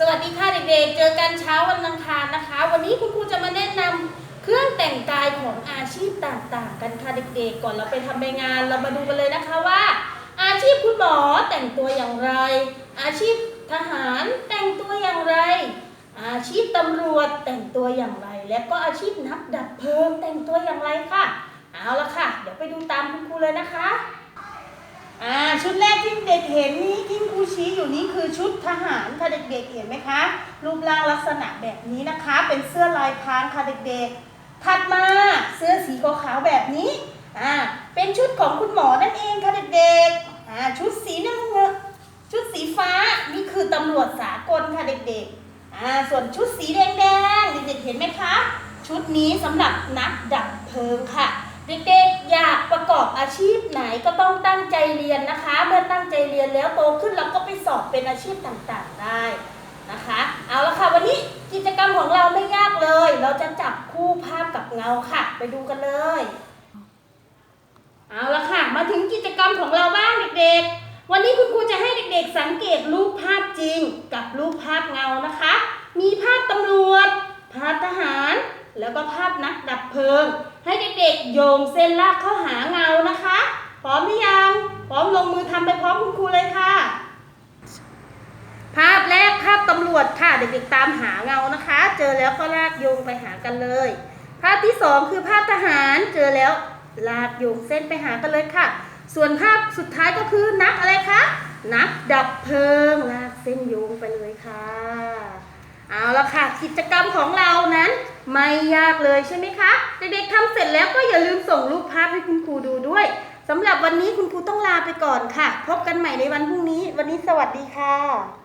สวัสดีค่ะเด็กๆ เจอกันเช้าวันอังคารนะคะ วันนี้คุณครูจะมาแนะนำเครื่องแต่งกายของอาชีพต่างๆ กันค่ะเด็กๆ ก่อนเราไปทำใบงานเรามาดูกันเลยนะคะว่า อาชีพคุณหมอแต่งตัวอย่างไร อาชีพทหารแต่งตัวอย่างไร อาชีพตำรวจแต่งตัวอย่างไร และก็อาชีพนักดับเพลิงแต่งตัวอย่างไรค่ะ เอาละค่ะ เดี๋ยวไปดูตามคุณครูเลยนะคะ ชุดแรกที่เด็กเห็นนี้ที่ครูชี้อยู่นี้คือชุดทหารค่ะเด็กๆเห็นไหมคะ รูปร่างลักษณะแบบนี้นะคะ เป็นเสื้อลายพรางค่ะเด็กๆ ถัดมาเสื้อสีขาวๆแบบนี้อ่าเป็นชุดของคุณหมอนั่นเองค่ะเด็กๆอ่าชุดสีน้ำเงินชุดสีฟ้านี่คือตำรวจสากลค่ะเด็กๆอ่าส่วนชุดสีแดงๆเด็กๆเห็นไหมคะ ชุดนี้สำหรับนักดับเพลิงค่ะ เด็กๆ อยากประกอบอาชีพไหนก็ต้องตั้งใจเรียนนะคะ เมื่อตั้งใจเรียนแล้วโตขึ้นเราก็ไปสอบเป็นอาชีพต่างๆได้นะคะ เอาละค่ะวันนี้กิจกรรมของเราไม่ยากเลย เราจะจับคู่ภาพกับเงาค่ะ ไปดูกันเลย เอาละค่ะ มาถึงกิจกรรมของเราบ้างเด็กๆ วันนี้คุณครูจะให้เด็กๆ สังเกตรูปภาพจริง กับรูปภาพเงานะคะ มีภาพตำรวจ ภาพทหาร แล้วก็ภาพนักดับเพลิง ให้เด็กๆโยงเส้นลากเข้าหาเงานะคะ พร้อมหรือยัง พร้อมลงมือทำไปพร้อมคุณครูเลยค่ะ ภาพแรกภาพตำรวจค่ะ เด็กๆตามหาเงานะคะ เจอแล้วก็ลากโยงไปหากันเลย ภาพที่สองคือภาพทหารเจอแล้วลากโยงเส้นไปหากันเลยค่ะ ส่วนภาพสุดท้ายก็คือนักอะไรคะนักดับเพลิงลากเส้นโยงไปเลยค่ะ เอาละค่ะ กิจกรรมของเรานั้น ไม่ยากเลยใช่ไหมคะ เด็กๆทำเสร็จแล้วก็อย่าลืมส่งรูปภาพให้คุณครูดูด้วยสำหรับวันนี้คุณครูต้องลาไปก่อนค่ะ พบกันใหม่ในวันพรุ่งนี้ วันนี้สวัสดีค่ะ